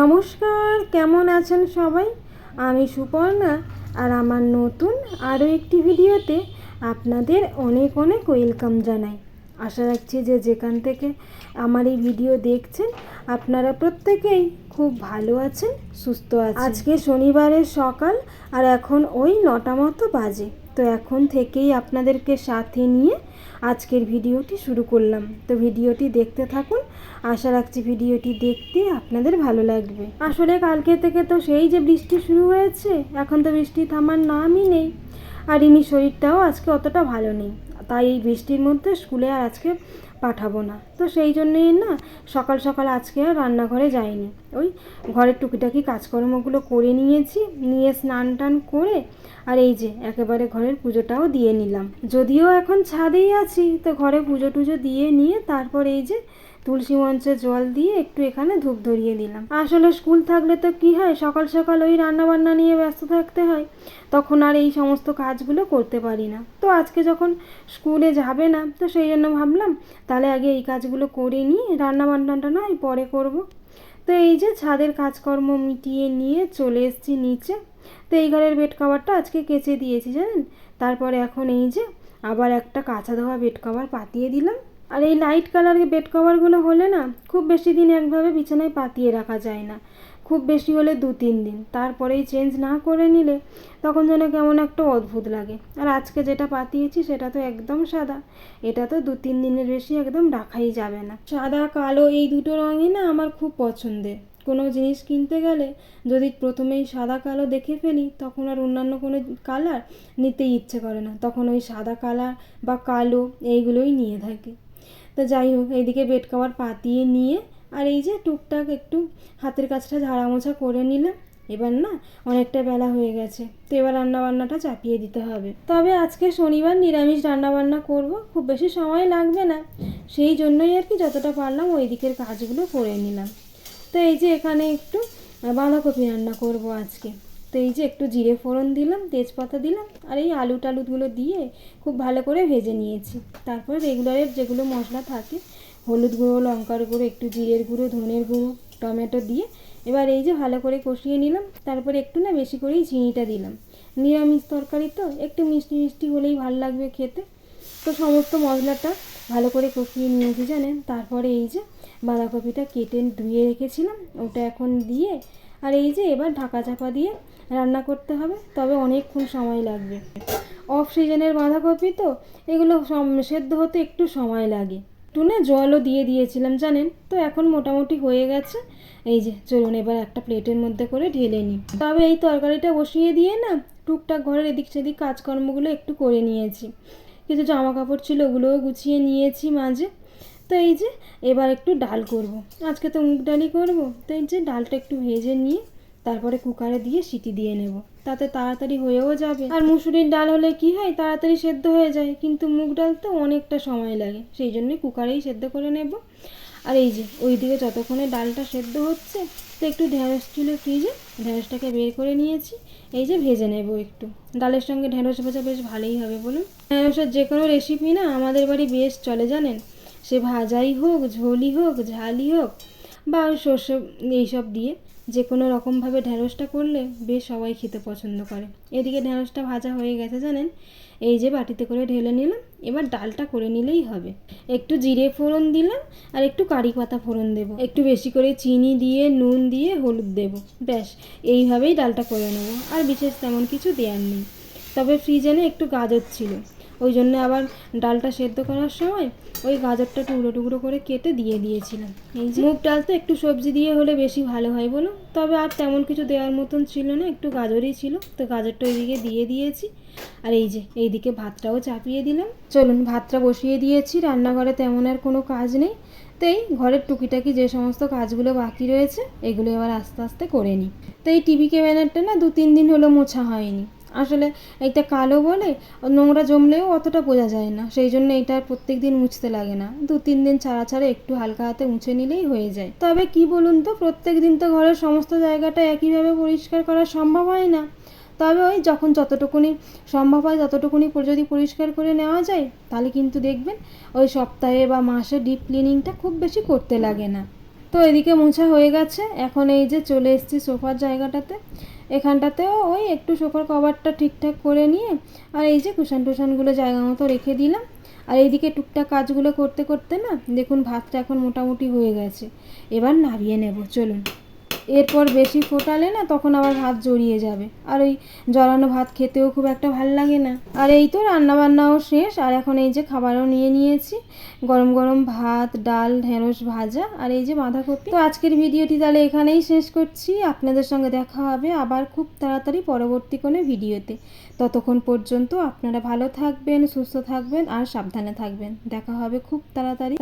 নমস্কার, কেমন আছেন সবাই? আমি সুপর্ণা আর আমার নতুন আরও একটি ভিডিওতে আপনাদের অনেক অনেক ওয়েলকাম জানাই। আশা রাখছি যে যেখান থেকে আমার এই ভিডিও দেখছেন, আপনারা প্রত্যেকেই খুব ভালো আছেন, সুস্থ আছেন। আজকে শনিবারের সকাল আর এখন ওই নটা মতো বাজে। তো এখন থেকেই আপনাদেরকে সাথে নিয়ে আজকের ভিডিওটি শুরু করলাম। তো ভিডিওটি দেখতে থাকুন। আশা রাখছি ভিডিওটি দেখতে আপনাদের ভালো লাগবে। আসলে কালকে থেকে তো সেই যে বৃষ্টি শুরু হয়েছে, এখন তো বৃষ্টি থামার নামই নেই। আর ইনি শরীরটাও আজকে অতটা ভালো নেই। তাই এই বৃষ্টির মধ্যে স্কুলে আর আজকে পাঠাবো না। তো সেই জন্যেই না সকাল সকাল আজকে আর রান্নাঘরে যাইনি। ওই ঘরের টুকিটাকি কাজকর্মগুলো করে নিয়েছি, নিয়ে স্নান টান করে আর এই যে একেবারে ঘরের পুজোটাও দিয়ে নিলাম। যদিও এখন ছাদেই আছি, তো ঘরে পুজো টুজো দিয়ে নিয়ে তারপর এই যে তুলসী মঞ্চে জল দিয়ে একটু এখানে ধূপ ধরিয়ে দিলাম। আসলে স্কুল থাকলে তো কি হয়, সকাল সকাল ওই রান্না বান্না নিয়ে ব্যস্ত থাকতে হয়। তখন আর এই সমস্ত কাজগুলো করতে পারি না। তো আজকে যখন স্কুলে যাবে না, তো সেই জন্য ভাবলাম, তাহলে আগে এই কাজগুলো করে নিই রান্না বান্নাটা না পরে করব। তো এই যে ছাদের কাজকর্ম মিটিয়ে নিয়ে চলে এসেছি নিচে। তো এই ঘরের বেড কভারটা আজকে কেচে দিয়েছি, জানেন? তারপরে এখন এই যে আবার একটা কাঁচা ধোয়া বেড কভার পাতিয়ে দিলাম। আর এই লাইট কালারের বেড কভারগুলো হলে না, খুব বেশি দিন একভাবে বিছানায় পাতিয়ে রাখা যায় না। খুব বেশি হলে দু তিন দিন। তারপরেই চেঞ্জ না করে নিলে তখন যেন কেমন একটা অদ্ভুত লাগে। আর আজকে যেটা পাতিয়েছি সেটা তো একদম সাদা। এটা তো দু তিন দিনের বেশি একদম রাখাই যাবে না। সাদা, কালো এই দুটো রঙই না আমার খুব পছন্দের। কোনো জিনিস কিনতে গেলে যদি প্রথমেই সাদা, কালো দেখে ফেলি, তখন আর অন্যান্য কোনো কালার নিতে ইচ্ছে করে না। তখন ওই সাদা, কালার বা কালো এইগুলোই নিয়ে থাকি। তো যাই হোক, এইদিকে বেড কভার পাতিয়ে নিয়ে আর এই যে টুকটাক একটু হাতের কাজটা ঝাড়া মোছা করে নিলাম। এবার না অনেকটা বেলা হয়ে গেছে, তো এবার রান্নাবান্নাটা চাপিয়ে দিতে হবে। তবে আজকে শনিবার নিরামিষ রান্নাবান্না করব, খুব বেশি সময় লাগবে না। সেই জন্যই আর কি যতটা পারলাম ওই দিকের কাজগুলো করে নিলাম। তো এই যে এখানে একটু বাঁধাকপি রান্না করব আজকে। তো এই যে একটু জিরে ফোড়ন দিলাম, তেজপাতা দিলাম, আর এই আলু টালুগুলো দিয়ে খুব ভালো করে ভেজে নিয়েছি। তারপর রেগুলারের যেগুলো মশলা থাকে, হলুদ গুঁড়ো, লঙ্কার গুঁড়ো, একটু জিরের গুঁড়ো, ধনের গুঁড়ো, টমেটো দিয়ে এবার এই যে ভালো করে কষিয়ে নিলাম, তারপরে একটু না বেশি করেই চিনিটা দিলাম। নিরামিষ তরকারি তো, একটু মিষ্টি মিষ্টি হলেই ভালো লাগবে খেতে। তো সমস্ত মশলাটা ভালো করে কষিয়ে নিয়েছি জানেন। তারপরে এই যে বাঁধাকপিটা কেটে ধুয়ে রেখেছিলাম, ওটা এখন দিয়ে, আর এই যে এবার ঢাকা চাপা দিয়ে রান্না করতে হবে, তবে অনেকক্ষণ সময় লাগবে। অফ সিজনের বাঁধাকপি তো, এগুলো সেদ্ধ হতে একটু সময় লাগে। একটু না জলও দিয়ে দিয়েছিলাম, জানেন? তো এখন মোটামুটি হয়ে গেছে। এই যে, চলুন এবার একটা প্লেটের মধ্যে করে ঢেলে নিই। তবে এই তরকারিটা বসিয়ে দিয়ে না, টুকটাক ঘরের এদিক সেদিক কাজকর্মগুলো একটু করে নিয়েছি। কিছু জামা কাপড় ছিল, ওগুলোও গুছিয়ে নিয়েছি মাঝে। তো এই যে, এবার একটু ডাল করব। আজকে তো মুগ ডালই করব, তো এই যে, ডালটা একটু ভেজে নিয়ে তারপরে কুকারে দিয়ে সিটি দিয়ে নেব। তাতে তাড়াতাড়ি হয়েও যাবে। আর মুসুরির ডাল হলে কি হয়? তাড়াতাড়ি সেদ্ধ হয়ে যায়। কিন্তু মুগ ডাল তো অনেকটা সময় লাগে। সেই জন্যই কুকারেই সেদ্ধ করে নেব। আর এই যে, ওইদিকে যতক্ষণে ডালটা সেদ্ধ হচ্ছে, তো একটু ঢেঁড়স ছিল ফ্রিজে ঢেঁড়সটাকে বের করে নিয়েছি। এই যে ভেজে নেব একটু। ডালের সঙ্গে ঢেঁড়স ভাজা বেশ ভালোই হবে বলুন। ঢেঁড়সের যে কোনো রেসিপি না আমাদের বাড়ি বেশ চলে জানেন। সে ভাজাই হোক, ঝোলই হোক, ঝালই হোক বা সর্ষে এইসব দিয়ে যে কোনো রকমভাবে ঢ্যাঁড়সটা করলে বেশ সবাই খেতে পছন্দ করে। এদিকে ঢ্যাঁড়সটা ভাজা হয়ে গেছে জানেন? এই যে বাটিতে করে ঢেলে নিলাম, এবার ডালটা করে নিলেই হবে। একটু জিরে ফোড়ন দিলাম আর একটু কারি পাতা ফোড়ন দেব। একটু বেশি করে চিনি দিয়ে, নুন দিয়ে, হলুদ দেব। ব্যাস, এইভাবেই ডালটা করে নেব। আর বিশেষ তেমন কিছু দেওয়ার নেই। তবে ফ্রিজে না একটু গাজর ছিল। ওই জন্য আবার ডালটা সেদ্ধ করার সময় ওই গাজরটা টুকরো টুকরো করে কেটে দিয়ে দিয়েছিলাম। এই যে মুগ ডাল তো একটু সবজি দিয়ে হলে বেশি ভালো হয় বলো তবে আর তেমন কিছু দেওয়ার মতন ছিল না একটু গাজরই ছিল। তো গাজরটা ওইদিকে দিয়ে দিয়েছি। আর এই যে এইদিকে ভাতটাও চাপিয়ে দিলাম। চলুন ভাতটা বসিয়ে দিয়েছি। রান্নাঘরে তেমন আর কোনো কাজ নেই। তো এই ঘরের টুকিটাকি যে সমস্ত কাজগুলো বাকি রয়েছে এগুলো এবার আস্তে আস্তে করে নিই। তো এই টিভি ক্যাবিনেটটা না দু তিন দিন হলো মোছা হয়নি। আসলে এইটা কালো বলে, নোংরা জমলেও অতটা বোঝা যায় না। সেই জন্য এটা প্রত্যেক দিন মুছতে লাগে না। দু, তিন দিন ছাড়া ছাড়া একটু হালকা হাতে মুছে নিলেই হয়ে যায়। তবে কি বলুন তো প্রত্যেক দিন তো ঘরের সমস্ত জায়গাটা একইভাবে পরিষ্কার করা সম্ভব হয় না। তবে ওই যখন যতটুকুনি সম্ভব হয় ততটুকুনি যদি পরিষ্কার করে নেওয়া যায়, তাহলে কিন্তু দেখবেন ওই সপ্তাহে বা মাসে ডিপ ক্লিনিংটা খুব বেশি করতে লাগে না। তো এদিকে মোছা হয়ে গেছে। এখন এই যে চলে এসেছি সোফার জায়গাটাতে। এখানটাতেও ওই একটু সোফার কভারটা ঠিকঠাক করে নিয়ে আর এই যে কুশান টুশানগুলো জায়গা মতো রেখে দিলাম। আর এইদিকে টুকটাক কাজগুলো করতে করতে না দেখুন ভাতটা এখন মোটামুটি হয়ে গেছে। এবার নাড়িয়ে নেব, চলুন। এরপর বেশি ফোটালে না তখন আবার ভাত জড়িয়ে যাবে। আর ওই জড়ানো ভাত খেতেও খুব একটা ভালো লাগে না। আর এই তো রান্না বান্নাও শেষ। আর এখন এই যে খাবারও নিয়ে নিয়েছি। গরম গরম ভাত, ডাল, ঢেঁড়স ভাজা আর এই যে বাঁধাকপি। তো আজকের ভিডিওটি তাহলে এখানেই শেষ করছি। আপনাদের সঙ্গে দেখা হবে আবার খুব তাড়াতাড়ি পরবর্তী কোনো ভিডিওতে। ততক্ষণ পর্যন্ত আপনারা ভালো থাকবেন, সুস্থ থাকবেন আর সাবধানে থাকবেন। দেখা হবে খুব তাড়াতাড়ি।